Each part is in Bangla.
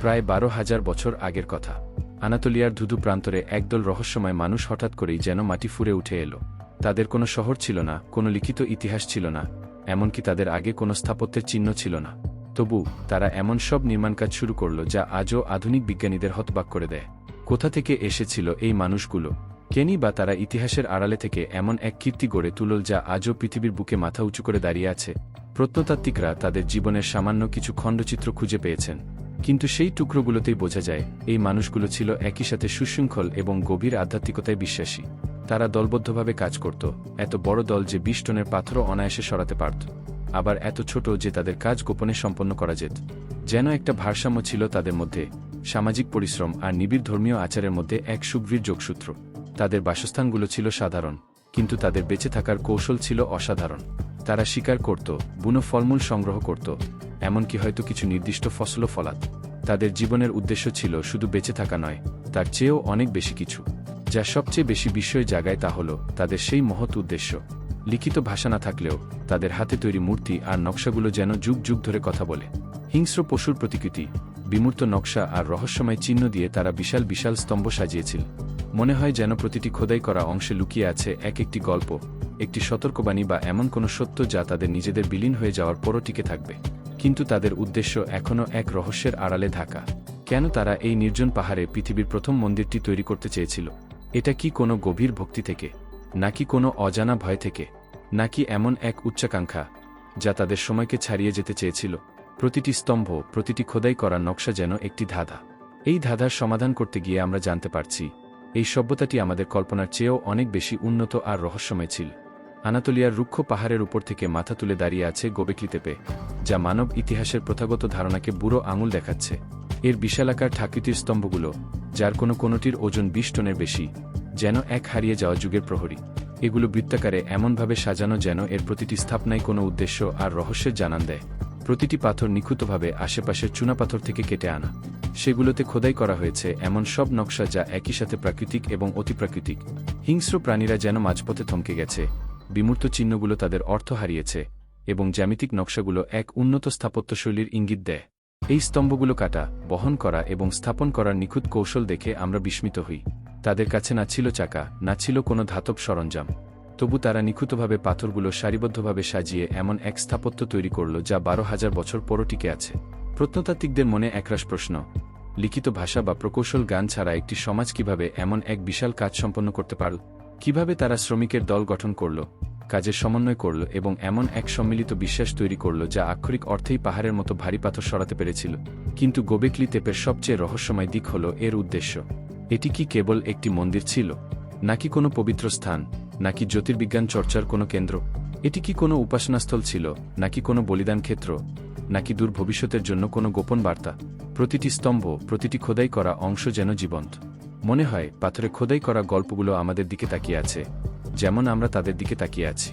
প্রায় বারো হাজার বছর আগের কথা। আনাতোলিয়ার ধুধু প্রান্তরে একদল রহস্যময় মানুষ হঠাৎ করেই যেন মাটি ফুরে উঠে এলো। তাদের কোনো শহর ছিল না, কোনো লিখিত ইতিহাস ছিল না, এমনকি তাদের আগে কোনো স্থাপত্যের চিহ্ন ছিল না। তবু তারা এমন সব নির্মাণ কাজ শুরু করল যা আজও আধুনিক বিজ্ঞানীদের হতবাক করে দেয়। কোথা থেকে এসেছিল এই মানুষগুলো? কেনি বা তারা ইতিহাসের আড়ালে থেকে এমন এক কীর্তি গড়ে তুলল যা আজও পৃথিবীর বুকে মাথা উঁচু করে দাঁড়িয়ে আছে? প্রত্নতাত্ত্বিকরা তাদের জীবনের সামান্য কিছু খণ্ডচিত্র খুঁজে পেয়েছেন। কিন্তু সেই টুকরোগুলোতেই বোঝা যায়, এই মানুষগুলো ছিল একই সাথে সুশৃঙ্খল এবং গভীর আধ্যাত্মিকতায় বিশ্বাসী। তারা দলবদ্ধভাবে কাজ করত, এত বড় দল যে বিশ টনের পাথরও অনায়াসে সরাতে পারত। আবার এত ছোট যে তাদের কাজ গোপনে সম্পন্ন করা যেত। যেন একটা ভারসাম্য ছিল তাদের মধ্যে, সামাজিক পরিশ্রম আর নিবিড় ধর্মীয় আচারের মধ্যে এক সুগভীর যোগসূত্র। তাদের বাসস্থানগুলো ছিল সাধারণ, কিন্তু তাদের বেঁচে থাকার কৌশল ছিল অসাধারণ। তারা শিকার করত, বুনো ফলমূল সংগ্রহ করত এমনকি হয়তো কিছু নির্দিষ্ট ফসলও ফলাত। তাদের জীবনের উদ্দেশ্য ছিল শুধু বেঁচে থাকা নয়, তার চেয়েও অনেক বেশি কিছু। যা সবচেয়ে বেশি বিস্ময় জাগায় তা হল তাদের সেই মহৎ উদ্দেশ্য। লিখিত ভাষা না থাকলেও তাদের হাতে তৈরি মূর্তি আর নকশাগুলো যেন যুগ যুগ ধরে কথা বলে। হিংস্র পশুর প্রতিকৃতি, বিমূর্ত নকশা আর রহস্যময় চিহ্ন দিয়ে তারা বিশাল বিশাল স্তম্ভ সাজিয়েছিল। মনে হয় যেন প্রতিটি খোদাই করা অংশে লুকিয়ে আছে এক একটি গল্প, একটি সতর্কবাণী বা এমন কোনো সত্য যা তাদের নিজেদের বিলীন হয়ে যাওয়ার পরও টিকে থাকবে। কিন্তু তাদের উদ্দেশ্য এখনও এক রহস্যের আড়ালে থাকা। কেন তারা এই নির্জন পাহাড়ে পৃথিবীর প্রথম মন্দিরটি তৈরি করতে চেয়েছিল? এটা কি কোনো গভীর ভক্তি থেকে? নাকি কোনো অজানা ভয় থেকে? নাকি এমন এক উচ্চাকাঙ্ক্ষা যা তাদের সময়কে ছাড়িয়ে যেতে চেয়েছিল? প্রতিটি স্তম্ভ, প্রতিটি খোদাই করা নকশা যেন একটি ধাঁধা। এই ধাঁধার সমাধান করতে গিয়ে আমরা জানতে পারছি, এই সভ্যতাটি আমাদের কল্পনার চেয়েও অনেক বেশি উন্নত আর রহস্যময় ছিল। আনাতোলিয়ার রুক্ষ পাহাড়ের উপর থেকে মাথা তুলে দাঁড়িয়ে আছে গোবেকলি তেপে, যা মানব ইতিহাসের প্রথাগত ধারণাকে বুড়ো আঙুল দেখাচ্ছে। এর বিশালাকার ঠাকৃতির স্তম্ভগুলো, যার কোনো কোনোটির ওজন বিশ টনের বেশি, যেন এক হারিয়ে যাওয়া যুগের প্রহরী। এগুলো বৃত্তাকারে এমনভাবে সাজানো যেন এর প্রতিটি স্থাপনায় কোনো উদ্দেশ্য আর রহস্যের জানান দেয়। প্রতিটি পাথর নিখুঁতভাবে আশেপাশের চুনাপাথর থেকে কেটে আনা। সেগুলোতে খোদাই করা হয়েছে এমন সব নকশা যা একই সাথে প্রাকৃতিক এবং অতিপ্রাকৃতিক হিংস্র প্রাণীরা যেন মাঝপথে থমকে গেছে। বিমূর্ত চিহ্নগুলো তাদের অর্থ হারিয়েছে এবং জ্যামিতিক নকশাগুলো এক উন্নত স্থাপত্যশৈলীর ইঙ্গিত দেয়। এই স্তম্ভগুলো কাটা, বহন করা এবং স্থাপন করার নিখুঁত কৌশল দেখে আমরা বিস্মিত হই। তাদের কাছে না ছিল চাকা, না ছিল কোনো ধাতব সরঞ্জাম। তবু তারা নিখুঁতভাবে পাথরগুলো সারিবদ্ধভাবে সাজিয়ে এমন এক স্থাপত্য তৈরি করল যা বারো হাজার বছর পরও টিকে আছে। প্রত্নতাত্ত্বিকদের মনে একরাশ প্রশ্ন, লিখিত ভাষা বা প্রকৌশল গান ছাড়া একটি সমাজ কীভাবে এমন এক বিশাল কাজ সম্পন্ন করতে পারল? কীভাবে তারা শ্রমিকের দল গঠন করল, কাজের সমন্বয় করল এবং এমন এক সম্মিলিত বিশ্বাস তৈরি করল যা আক্ষরিক অর্থেই পাহাড়ের মতো ভারী পাথর সরাতে পেরেছিল। কিন্তু গোবেকলি তেপের সবচেয়ে রহস্যময় দিক হল এর উদ্দেশ্য। এটি কি কেবল একটি মন্দির ছিল, নাকি কোনো পবিত্র স্থান, নাকি জ্যোতির্বিজ্ঞান চর্চার কোনো কেন্দ্র? এটি কি কোনো উপাসনাস্থল ছিল, নাকি কোনো বলিদান ক্ষেত্র, নাকি দূর ভবিষ্যতের জন্য কোনো গোপন বার্তা? প্রতিটি স্তম্ভ, প্রতিটি খোদাই করা অংশ যেন জীবন্ত। মনে হয়, পাথরে খোদাই করা গল্পগুলো আমাদের দিকে তাকিয়ে আছে। যেমন আমরা তাদের দিকে তাকিয়ে আছি।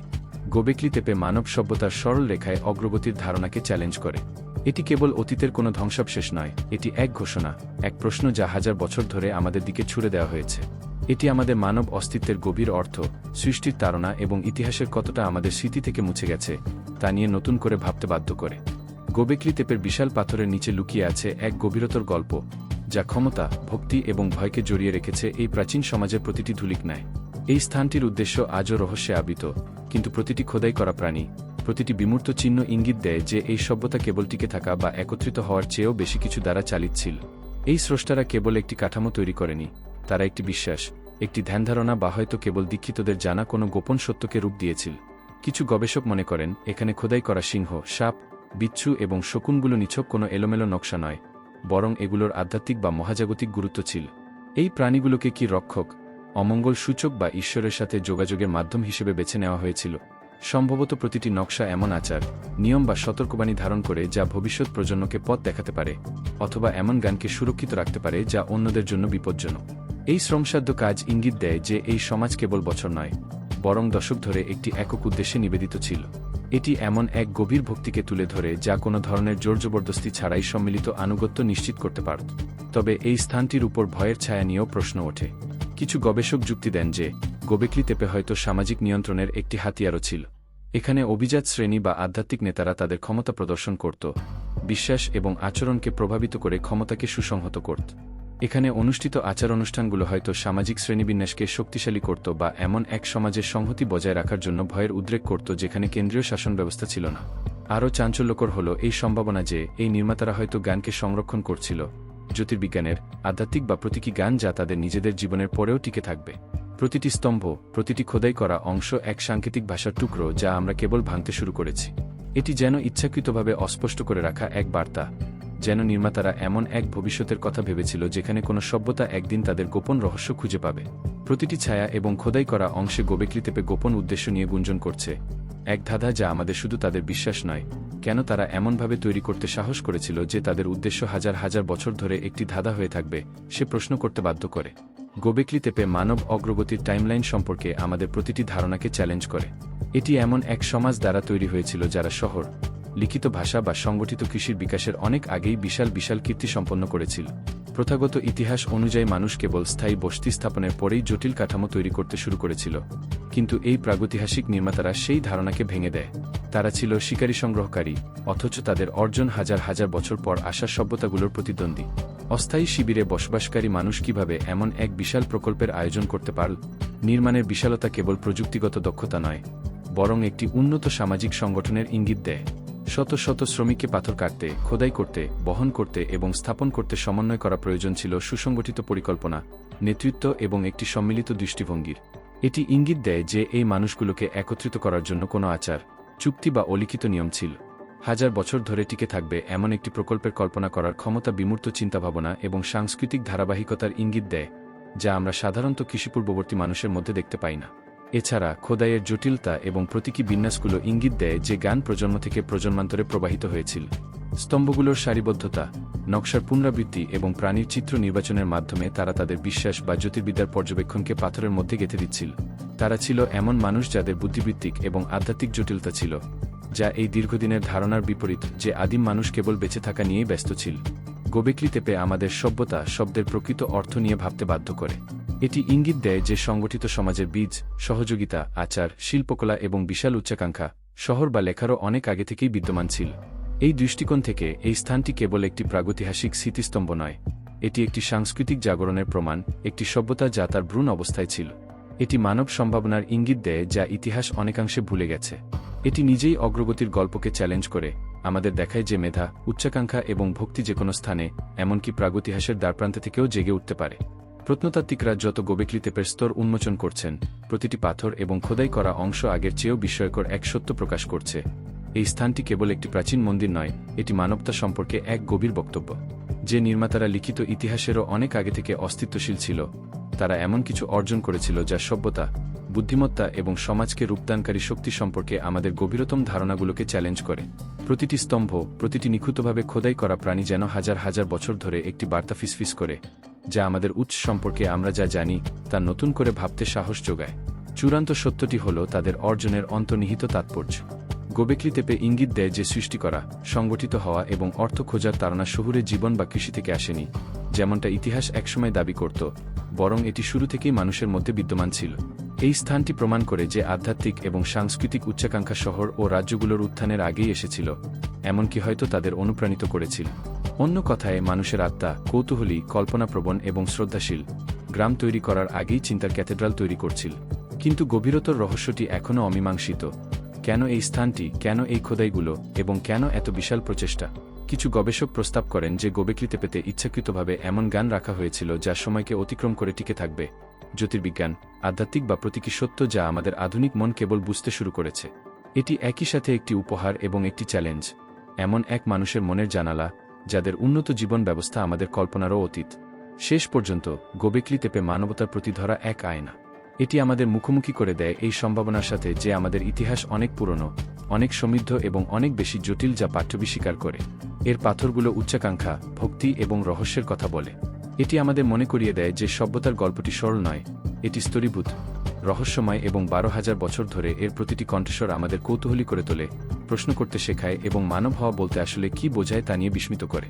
গোবেকলি তেপে মানব সভ্যতার সরল রেখায় অগ্রগতির ধারণাকে চ্যালেঞ্জ করে। এটি কেবল অতীতের কোনো ধ্বংসাবশেষ নয়, এটি এক ঘোষণা, এক প্রশ্ন যা হাজার বছর ধরে আমাদের দিকে ছুড়ে দেওয়া হয়েছে। এটি আমাদের মানব অস্তিত্বের গভীর অর্থ, সৃষ্টির তাড়না এবং ইতিহাসের কতটা আমাদের স্মৃতি থেকে মুছে গেছে, তা নিয়ে নতুন করে ভাবতে বাধ্য করে। গোবেকলি তেপের বিশাল পাথরের নিচে লুকিয়ে আছে এক গভীরতর গল্প যা ক্ষমতা, ভক্তি এবং ভয়কে জড়িয়ে রেখেছে এই প্রাচীন সমাজের প্রতিটি ধুলিক নেয় এই স্থানটির উদ্দেশ্য আজও রহস্যে আবৃত, কিন্তু প্রতিটি খোদাই করা প্রাণী, প্রতিটি বিমূর্ত চিহ্ন ইঙ্গিত দেয় যে এই সভ্যতা কেবল টিকে থাকা বা একত্রিত হওয়ার চেয়েও বেশি কিছু দ্বারা চালিত ছিল। এই স্রষ্টারা কেবল একটি কাঠামো তৈরি করেনি, তারা একটি বিশ্বাস, একটি ধ্যানধারণা বা হয়তো কেবল দীক্ষিতদের জানা কোনো গোপন সত্যকে রূপ দিয়েছিল। কিছু গবেষক মনে করেন, এখানে খোদাই করা সিংহ, সাপ, বিচ্ছু এবং শকুনগুলো নিছক কোনো এলোমেলো নকশা নয়। বরং এগুলোর আধ্যাত্মিক বা মহাজাগতিক গুরুত্ব ছিল। এই প্রাণীগুলোকে কি রক্ষক, অমঙ্গল সূচক বা ঈশ্বরের সাথে যোগাযোগের মাধ্যম হিসেবে বেছে নেওয়া হয়েছিল? সম্ভবত প্রতিটি নকশা এমন আচার, নিয়ম বা সতর্কবাণী ধারণ করে যা ভবিষ্যৎ প্রজন্মকে পথ দেখাতে পারে, অথবা এমন গানকে সুরক্ষিত রাখতে পারে যা অন্যদের জন্য বিপজ্জনক। এই শ্রমসাধ্য কাজ ইঙ্গিত দেয় যে এই সমাজ কেবল বছর নয় বরং দশক ধরে একটি একক উদ্দেশ্যে নিবেদিত ছিল। এটি এমন এক গভীর ভক্তিকে তুলে ধরে যা কোনো ধরনের জোর জবরদস্তি ছাড়াই সম্মিলিত আনুগত্য নিশ্চিত করতে পারত। তবে এই স্থানটির উপর ভয়ের ছায়া নিয়েও প্রশ্ন ওঠে। কিছু গবেষক যুক্তি দেন যে, গোবেকলি তেপে হয়তো সামাজিক নিয়ন্ত্রণের একটি হাতিয়ারও ছিল। এখানে অভিজাত শ্রেণি বা আধ্যাত্মিক নেতারা তাদের ক্ষমতা প্রদর্শন করত, বিশ্বাস এবং আচরণকে প্রভাবিত করে ক্ষমতাকে সুসংহত করত। এখানে অনুষ্ঠিত আচার অনুষ্ঠানগুলো হয়তো সামাজিক শ্রেণীবিন্যাসকে শক্তিশালী করত বা এমন এক সমাজের সংহতি বজায় রাখার জন্য ভয়ের উদ্রেক করত যেখানে কেন্দ্রীয় শাসন ব্যবস্থা ছিল না। আরও চাঞ্চল্যকর হল এই সম্ভাবনা যে, এই নির্মাতারা হয়তো গানকে সংরক্ষণ করছিল, জ্যোতির্বিজ্ঞানের, আধ্যাত্মিক বা প্রতীকী গান যা তাদের নিজেদের জীবনের পরেও টিকে থাকবে। প্রতিটি স্তম্ভ, প্রতিটি খোদাই করা অংশ এক সাংকেতিক ভাষার টুকরো যা আমরা কেবল ভাঙতে শুরু করেছি। এটি যেন ইচ্ছাকৃতভাবে অস্পষ্ট করে রাখা এক বার্তা। যেন নির্মাতারা এমন এক ভবিষ্যতের কথা ভেবেছিল যেখানে কোনো সভ্যতা একদিন তাদের গোপন রহস্য খুঁজে পাবে। প্রতিটি ছায়া এবং খোদাই করা অংশে গোবেকলি তেপে গোপন উদ্দেশ্য নিয়ে গুঞ্জন করছে। এক ধাঁধা যা আমাদের শুধু তাদের বিশ্বাস নয়, কেন তারা এমনভাবে তৈরি করতে সাহস করেছিল যে তাদের উদ্দেশ্য হাজার হাজার বছর ধরে একটি ধাঁধা হয়ে থাকবে, সে প্রশ্ন করতে বাধ্য করে। গোবেকলি তেপে মানব অগ্রগতির টাইমলাইন সম্পর্কে আমাদের প্রতিটি ধারণাকে চ্যালেঞ্জ করে। এটি এমন এক সমাজ দ্বারা তৈরি হয়েছিল যারা শহর লিখিত ভাষা বা সংগঠিত কৃষির বিকাশের অনেক আগেই বিশাল বিশাল কীর্তি সম্পন্ন করেছিল। প্রথাগত ইতিহাস অনুযায়ী মানুষ কেবল স্থায়ী বসতি স্থাপনের পরেই জটিল কাঠামো তৈরি করতে শুরু করেছিল। কিন্তু এই প্রাগৈতিহাসিক নির্মাতারা সেই ধারণাকে ভেঙে দেয়। তারা ছিল শিকারী সংগ্রহকারী, অথচ তাদের অর্জন হাজার হাজার বছর পর আসা সভ্যতাগুলোর প্রতিদ্বন্দ্বী। অস্থায়ী শিবিরে বসবাসকারী মানুষ কীভাবে এমন এক বিশাল প্রকল্পের আয়োজন করতে পারল? নির্মাণের বিশালতা কেবল প্রযুক্তিগত দক্ষতা নয়, বরং একটি উন্নত সামাজিক সংগঠনের ইঙ্গিত দেয়। শত শত শ্রমিককে পাথর কাটতে, খোদাই করতে, বহন করতে এবং স্থাপন করতে সমন্বয় করা প্রয়োজন ছিল সুসংগঠিত পরিকল্পনা, নেতৃত্ব এবং একটি সম্মিলিত দৃষ্টিভঙ্গির। এটি ইঙ্গিত দেয় যে এই মানুষগুলোকে একত্রিত করার জন্য কোনো আচার, চুক্তি বা অলিখিত নিয়ম ছিল। হাজার বছর ধরে টিকে থাকবে এমন একটি প্রকল্পের কল্পনা করার ক্ষমতা বিমূর্ত চিন্তাভাবনা এবং সাংস্কৃতিক ধারাবাহিকতার ইঙ্গিত দেয়, যা আমরা সাধারণত কৃষিপূর্ববর্তী মানুষের মধ্যে দেখতে পাই না। এছাড়া খোদাইয়ের জটিলতা এবং প্রতীকী বিন্যাসগুলো ইঙ্গিত দেয় যে গান প্রজন্ম থেকে প্রজন্মান্তরে প্রবাহিত হয়েছিল। স্তম্ভগুলোর সারিবদ্ধতা, নকশার পুনরাবৃত্তি এবং প্রাণীর চিত্র নির্বাচনের মাধ্যমে তারা তাদের বিশ্বাস বা জ্যোতির্বিদ্যার পর্যবেক্ষণকে পাথরের মধ্যে গেঁথে দিচ্ছিল। তারা ছিল এমন মানুষ যাদের বুদ্ধিবৃত্তিক এবং আধ্যাত্মিক জটিলতা ছিল, যা এই দীর্ঘদিনের ধারণার বিপরীত যে আদিম মানুষ কেবল বেঁচে থাকা নিয়েই ব্যস্ত ছিল। গোবেকলি তেপে আমাদের সভ্যতা শব্দের প্রকৃত অর্থ নিয়ে ভাবতে বাধ্য করে। এটি ইঙ্গিত দেয় যে সংগঠিত সমাজের বীজ, সহযোগিতা, আচার, শিল্পকলা এবং বিশাল উচ্চাকাঙ্ক্ষা, শহর বা লেখারও অনেক আগে থেকেই বিদ্যমান ছিল। এই দৃষ্টিকোণ থেকে এই স্থানটি কেবল একটি প্রাগৈতিহাসিক স্মৃতিস্তম্ভ নয়, এটি একটি সাংস্কৃতিক জাগরণের প্রমাণ, একটি সভ্যতা যা তার ভ্রূণ অবস্থায় ছিল। এটি মানব সম্ভাবনার ইঙ্গিত দেয় যা ইতিহাস অনেকাংশে ভুলে গেছে। এটি নিজেই অগ্রগতির গল্পকে চ্যালেঞ্জ করে, আমাদের দেখায় যে মেধা, উচ্চাকাঙ্ক্ষা এবং ভক্তি যে কোনো স্থানে, এমনকি প্রাগৈতিহাসের দ্বারপ্রান্তে থেকেও জেগে উঠতে পারে। প্রত্নতাত্ত্বিকরা যত গোবেকলি তেপের স্তর উন্মোচন করছেন, প্রতিটি পাথর এবং খোদাই করা অংশ আগের চেয়েও বিস্ময়কর এক সত্য প্রকাশ করছে। এই স্থানটি কেবল একটি প্রাচীন মন্দির নয়, এটি মানবতা সম্পর্কে এক গভীর বক্তব্য। যে নির্মাতারা লিখিত ইতিহাসেরও অনেক আগে থেকে অস্তিত্বশীল ছিল, তারা এমন কিছু অর্জন করেছিল যা সভ্যতা, বুদ্ধিমত্তা এবং সমাজকে রূপদানকারী শক্তি সম্পর্কে আমাদের গভীরতম ধারণাগুলোকে চ্যালেঞ্জ করে। প্রতিটি স্তম্ভ, প্রতিটি নিখুঁতভাবে খোদাই করা প্রাণী যেন হাজার হাজার বছর ধরে একটি বার্তা ফিসফিস করে। যা আমাদের উৎস সম্পর্কে আমরা যা জানি তা নতুন করে ভাবতে সাহস যোগায়। চূড়ান্ত সত্যটি হল তাদের অর্জনের অন্তর্নিহিত তাৎপর্য। গোবেকলি তেপে ইঙ্গিত দেয় যে সৃষ্টি করা, সংগঠিত হওয়া এবং অর্থ খোঁজার তারা শহুরে জীবন বা কৃষি থেকে আসেনি। যেমনটা ইতিহাস একসময় দাবি করত, বরং এটি শুরু থেকেই মানুষের মধ্যে বিদ্যমান ছিল। এই স্থানটি প্রমাণ করে যে আধ্যাত্মিক এবং সাংস্কৃতিক উচ্চাকাঙ্ক্ষা শহর ও রাজ্যগুলোর উত্থানের আগেই এসেছিল, এমনকি হয়তো তাদের অনুপ্রাণিত করেছিল। অন্য কথায়, মানুষের আত্মা কৌতূহলী, কল্পনাপ্রবণ এবং শ্রদ্ধাশীল। গ্রাম তৈরি করার আগেই চিন্তার ক্যাথেড্রাল তৈরি করছিল। কিন্তু গভীরতর রহস্যটি এখনও অমীমাংসিত। কেন এই স্থানটি, কেন এই খোদাইগুলো, এবং কেন এত বিশাল প্রচেষ্টা? কিছু গবেষক প্রস্তাব করেন যে গোবেকলিতে পেতে ইচ্ছাকৃতভাবে এমন গান রাখা হয়েছিল যা সময়কে অতিক্রম করে টিকে থাকবে। জ্যোতির্বিজ্ঞান, আধ্যাত্মিক বা প্রতীকী সত্য যা আমাদের আধুনিক মন কেবল বুঝতে শুরু করেছে। এটি একই সাথে একটি উপহার এবং একটি চ্যালেঞ্জ। এমন এক মানুষের মনের জানালা যাদের উন্নত জীবন ব্যবস্থা আমাদের কল্পনারও অতীত। শেষ পর্যন্ত গোবেকলি তেপে মানবতার প্রতি ধরা এক আয়না। এটি আমাদের মুখোমুখি করে দেয় এই সম্ভাবনার সাথে যে আমাদের ইতিহাস অনেক পুরনো, অনেক সমৃদ্ধ এবং অনেক বেশি জটিল যা পাঠ্যবি স্বীকার করে। এর পাথরগুলো উচ্চাকাঙ্ক্ষা, ভক্তি এবং রহস্যের কথা বলে। এটি আমাদের মনে করিয়ে দেয় যে সভ্যতার গল্পটি সরল নয়, এটি স্তরীভূত, রহস্যময় এবং বারো হাজার বছর ধরে এর প্রতিটি কণ্ঠস্বর আমাদের কৌতূহলী করে তোলে প্রশ্ন করতে শেখায় এবং মানব হওয়া বলতে আসলে কি বোঝায় তা নিয়ে বিস্মিত করে।